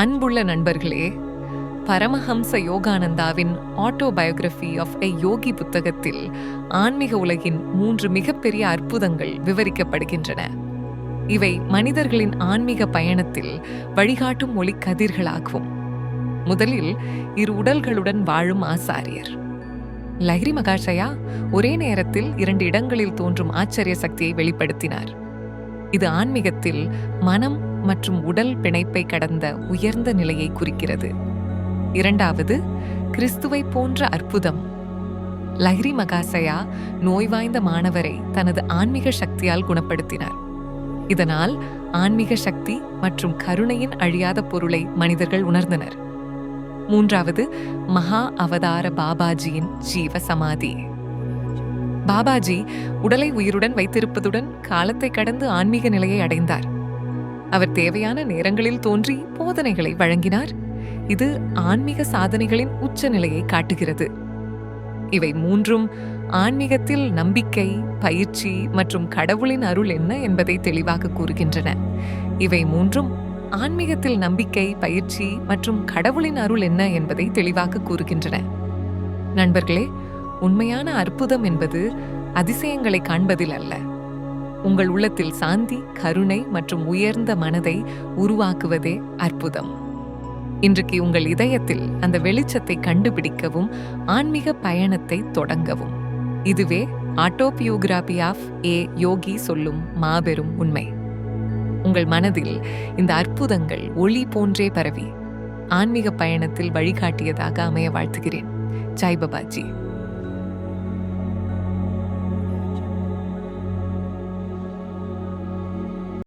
அன்புள்ள நண்பர்களே பரமஹம்ச யோகானந்தாவின் ஆட்டோபயோகிராஃபி ஆஃப் எ யோகி புத்தகத்தில் ஆன்மீக உலகின் மூன்று மிகப்பெரிய அற்புதங்கள் விவரிக்கப்படுகின்றன. இவை மனிதர்களின் ஆன்மீக பயணத்தில் வழிகாட்டும் ஒளி கதிர்களாகும். முதலில் இரு உடல்களுடன் வாழும் ஆசாரியர். லஹிரி மகாஷயா ஒரே நேரத்தில் இரண்டு இடங்களில் தோன்றும் ஆச்சரிய சக்தியை வெளிப்படுத்தினார். இது ஆன்மீகத்தில் மனம் மற்றும் உடல் பிணைப்பை கடந்த உயர்ந்த நிலையை குறிக்கிறது. இரண்டாவது கிறிஸ்துவை போன்ற அற்புதம். லஹ்ரி மகாசயா நோய்வாய்ந்த மாணவரை தனது ஆன்மீக சக்தியால் குணப்படுத்தினார். இதனால் ஆன்மீக சக்தி மற்றும் கருணையின் அழியாத பொருளை மனிதர்கள் உணர்ந்தனர். மூன்றாவது மகா அவதார பாபாஜியின் ஜீவ சமாதி. பாபாஜி உடலை உயிருடன் வைத்திருப்பதுடன் காலத்தை கடந்து ஆன்மீக நிலையை அடைந்தார். அவர் தேவையான நேரங்களில் தோன்றி போதனைகளை வழங்கினார். இது ஆன்மீக சாதனைகளின் உச்சநிலையை காட்டுகிறது. இவை மூன்றும் ஆன்மீகத்தில் நம்பிக்கை பயிற்சி மற்றும் கடவுளின் அருள் என்ன என்பதை தெளிவாக கூறுகின்றன. இவை மூன்றும் ஆன்மீகத்தில் நம்பிக்கை பயிற்சி மற்றும் கடவுளின் அருள் என்ன என்பதை தெளிவாக கூறுகின்றன. நண்பர்களே உண்மையான அற்புதம் என்பது அதிசயங்களை காண்பதில் அல்ல. உங்கள் உள்ளத்தில் சாந்தி கருணை மற்றும் உயர்ந்த மனதை உருவாக்குவதே அற்புதம். இன்றைக்கு உங்கள் இதயத்தில் அந்த வெளிச்சத்தை கண்டுபிடிக்கவும் ஆன்மீக பயணத்தை தொடங்கவும். இதுவே ஆட்டோபியோகிராபி ஆஃப் ஏ யோகி சொல்லும் மாபெரும் உண்மை. உங்கள் மனதில் இந்த அற்புதங்கள் ஒளி போன்றே பரவி ஆன்மீக பயணத்தில் வழிகாட்டியதாக அமைய வாழ்த்துகிறேன். ஜாய் பாபாஜி.